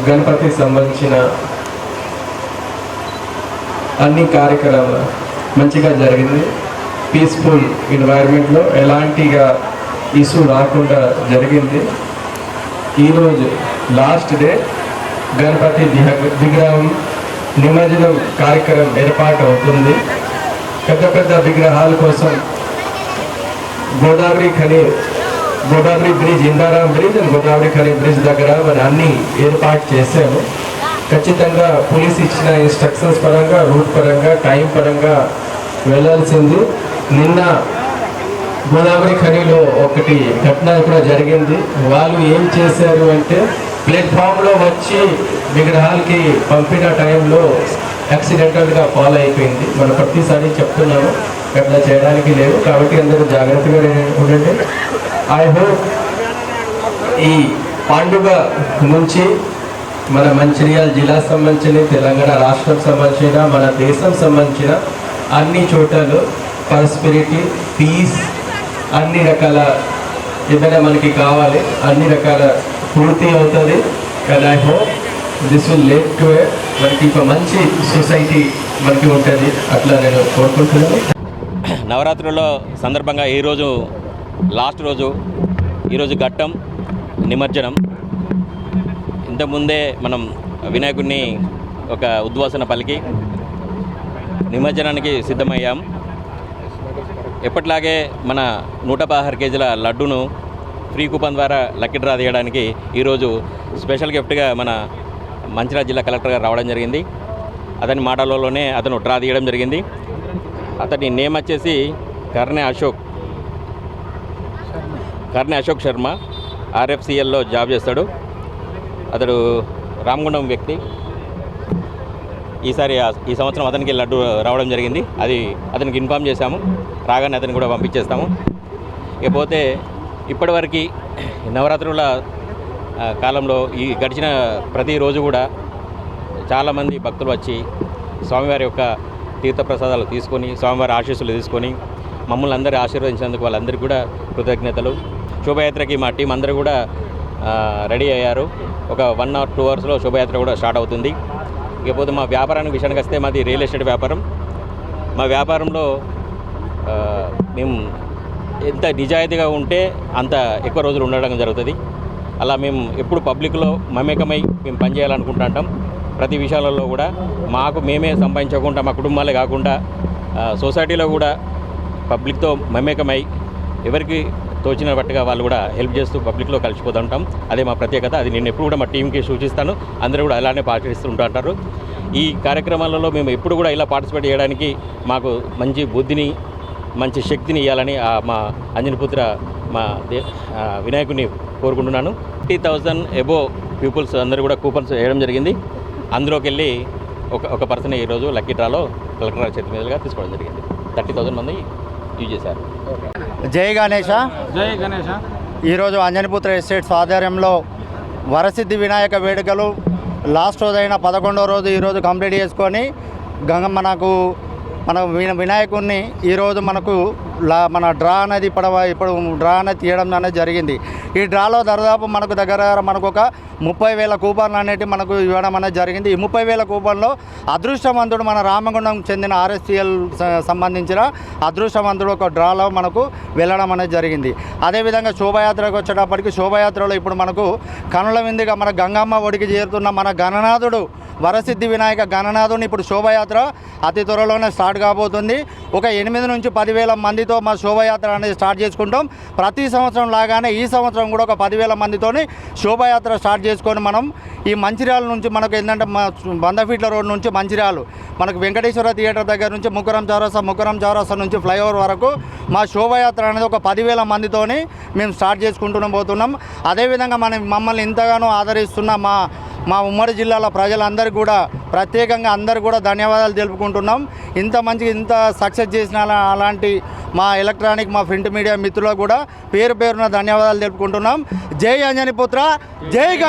గణపతి సంబంధించిన అన్ని కార్యక్రమాలు మంచిగా జరిగింది. పీస్ఫుల్ ఎన్వైర్న్మెంట్లో ఎలాంటిగా ఇష్యూ రాకుండా జరిగింది. ఈరోజు లాస్ట్ డే గణపతి విహ- విగ్రహం నిమజ్జనం కార్యక్రమం ఏర్పాటు అవుతుంది. పెద్ద పెద్ద విగ్రహాల కోసం Godavarikhani Godavari bridge Indaram bridge and Godavarikhani bridge దగ్గర మరి అన్ని ఏర్పాటు చేశాము ఖచ్చితంగా పోలీస్ ఇచ్చిన ఇన్స్ట్రక్షన్స్ పరంగా రూట్ పరంగా టైం పరంగా వెళ్ళాల్సింది. నిన్న గోదావరి ఖనిలో ఒకటి ఘటన కూడా జరిగింది. వాళ్ళు ఏం చేశారు అంటే ప్లాట్ఫామ్లో వచ్చి విగ్రహాలకి పంపిన టైంలో యాక్సిడెంటల్గా ఫాలో అయిపోయింది. మనం ప్రతిసారి చెప్తున్నాము అట్లా చేయడానికి లేదు. కాబట్టి అందరూ జాగ్రత్తగా ఉండండి. ఐ హోప్ ఈ పండుగ నుంచి మన మంచిర్యాల జిల్లా సంబంధించిన తెలంగాణ రాష్ట్రం సంబంధించిన మన దేశం సంబంధించిన అన్ని చోటలు పర్స్పిరిటీ పీస్ అన్ని రకాల ఏదైనా మనకి కావాలి అన్ని రకాల పూర్తి అవుతుంది. And I hope this will lead to మనకి ఒక మంచి సొసైటీ మనకి ఉంటుంది. అట్లా నేను కోరుకుంటున్నాను. నవరాత్రుల్లో సందర్భంగా ఈరోజు లాస్ట్ రోజు ఈరోజు ఘట్టం నిమజ్జనం. ఇంతకుముందే మనం వినాయకుడిని ఒక ఉద్వాసన పలికి నిమజ్జనానికి సిద్ధమయ్యాం. ఎప్పటిలాగే మన నూట పదహారు కేజీల లడ్డును ఫ్రీ కూపన్ ద్వారా లక్కీ డ్రా తీయడానికి ఈరోజు స్పెషల్ గిఫ్ట్గా మన మంచిర్యాల జిల్లా కలెక్టర్ గారు రావడం జరిగింది. అతని మాటలలోనే అతను డ్రా తీయడం జరిగింది. అతని నేమ్ వచ్చేసి కర్ణే అశోక్. కర్ణె అశోక్ శర్మ ఆర్ఎఫ్సిఎల్లో జాబ్ చేస్తాడు. అతడు రామగుండం వ్యక్తి. ఈసారి ఈ సంవత్సరం అతనికి లడ్డు రావడం జరిగింది. అది అతనికి ఇన్ఫామ్ చేశాము. రాగానే అతనికి కూడా పంపించేస్తాము. ఇకపోతే ఇప్పటివరకు నవరాత్రుల కాలంలో ఈ గడిచిన ప్రతిరోజు కూడా చాలామంది భక్తులు వచ్చి స్వామివారి యొక్క తీర్థప్రసాదాలు తీసుకొని స్వామివారి ఆశీస్సులు తీసుకొని మమ్మల్ని అందరూ ఆశీర్వదించినందుకు వాళ్ళందరికీ కూడా కృతజ్ఞతలు. శోభయాత్రకి మా టీం అందరూ కూడా రెడీ అయ్యారు. ఒక వన్ ఆర్ టూ అవర్స్లో శోభయాత్ర కూడా స్టార్ట్ అవుతుంది. ఇకపోతే మా వ్యాపారానికి విషయానికి వస్తే మాది రియల్ ఎస్టేట్ వ్యాపారం. మా వ్యాపారంలో మేము ఎంత నిజాయితీగా ఉంటే అంత ఎక్కువ రోజులు ఉండడం జరుగుతుంది. అలా మేము ఎప్పుడు పబ్లిక్లో మమేకమై మేము పనిచేయాలనుకుంటుంటాం ప్రతి విషయాలలో కూడా మాకు మేమే సంపాదించకుండా మా కుటుంబాలే కాకుండా సొసైటీలో కూడా పబ్లిక్తో మమేకమై ఎవరికి తోచిన బట్టుగా వాళ్ళు కూడా హెల్ప్ చేస్తూ పబ్లిక్లో కలిసిపోతుంటాం. అదే మా ప్రత్యేకత. అది నేను ఎప్పుడు కూడా మా టీంకి సూచిస్తాను. అందరూ కూడా అలానే పాటిస్తూ ఉంటారు ఈ కార్యక్రమాలలో మేము ఎప్పుడు కూడా ఇలా పార్టిసిపేట్ చేయడానికి మాకు మంచి బుద్ధిని మంచి శక్తిని ఇవ్వాలని మా అంజనపుత్ర మా దే కోరుకుంటున్నాను. ఫిఫ్టీ థౌజండ్ ఎబో పీపుల్స్ అందరూ కూడా కూపన్స్ వేయడం జరిగింది. అందులోకి వెళ్ళి ఒక ఒక పర్సన్ ఈరోజు లక్కీ డ్రాలో కలెక్టర్ చేతి మీదుగా తీసుకోవడం జరిగింది. థర్టీ థౌజండ్ మంది యూజ్ చేశారు. జై గణేష. జై గణేష. ఈరోజు అంజనిపుత్ర ఎస్టేట్స్ ఆధ్వర్యంలో వరసిద్ధి వినాయక వేడుకలు లాస్ట్ రోజైన పదకొండో రోజు ఈరోజు కంప్లీట్ చేసుకొని గంగ మనకు మన విన- వినాయకుడిని ఈరోజు మనకు మన డ్రా అనేది ఇప్పుడు ఇప్పుడు డ్రా అనేది తీయడం అనేది జరిగింది. ఈ డ్రాలో దాదాపు మనకు దగ్గర మనకు ఒక ముప్పై వేల కూపన్లు అనేవి మనకు ఇవ్వడం అనేది జరిగింది. ఈ ముప్పై వేల కూపన్లో అదృష్టవంతుడు మన రామగుండం చెందిన ఆర్ఎస్టీఎల్ సంబంధించిన అదృష్టవంతుడు ఒక డ్రాలో మనకు వెళ్ళడం అనేది జరిగింది. అదేవిధంగా శోభయాత్రకు వచ్చేటప్పటికి శోభయాత్రలో ఇప్పుడు మనకు కనుల విందుగా మన గంగమ్మ ఒడికి చేరుతున్న మన గణనాథుడు వరసిద్ధి వినాయక గణనాథుని ఇప్పుడు శోభయాత్ర అతి త్వరలోనే స్టార్ట్ కాబోతుంది. ఒక ఎనిమిది నుంచి పదివేల మందితో మా శోభయాత్ర అనేది స్టార్ట్ చేసుకుంటాం. ప్రతి సంవత్సరం లాగానే ఈ సంవత్సరం కూడా ఒక పదివేల మందితోని శోభయాత్ర స్టార్ట్ చేసుకొని మనం ఈ మంచిర్యాల నుంచి మనకు ఏంటంటే వంద ఫీట్ల రోడ్ నుంచి మంచిర్యాలు మనకు వెంకటేశ్వర థియేటర్ దగ్గర నుంచి ముక్కరం చౌరస్తా ముకరం చౌరస్తా నుంచి ఫ్లైఓవర్ వరకు మా శోభయాత్ర అనేది ఒక పదివేల మందితోని మేము స్టార్ట్ చేసుకుంటూ పోతున్నాం. అదేవిధంగా మనం మమ్మల్ని ఇంతగానో ఆదరిస్తున్న మా మా ఉమ్మడి జిల్లాల ప్రజలందరికీ కూడా ప్రత్యేకంగా అందరు కూడా ధన్యవాదాలు తెలుపుకుంటున్నాం. ఇంత మంచి ఇంత సక్సెస్ చేసిన అలాంటి మా ఎలక్ట్రానిక్ మా ప్రింట్ మీడియా మిత్రులకు కూడా పేరు పేరున ధన్యవాదాలు తెలుపుకుంటున్నాం. జై అంజనీపుత్ర జై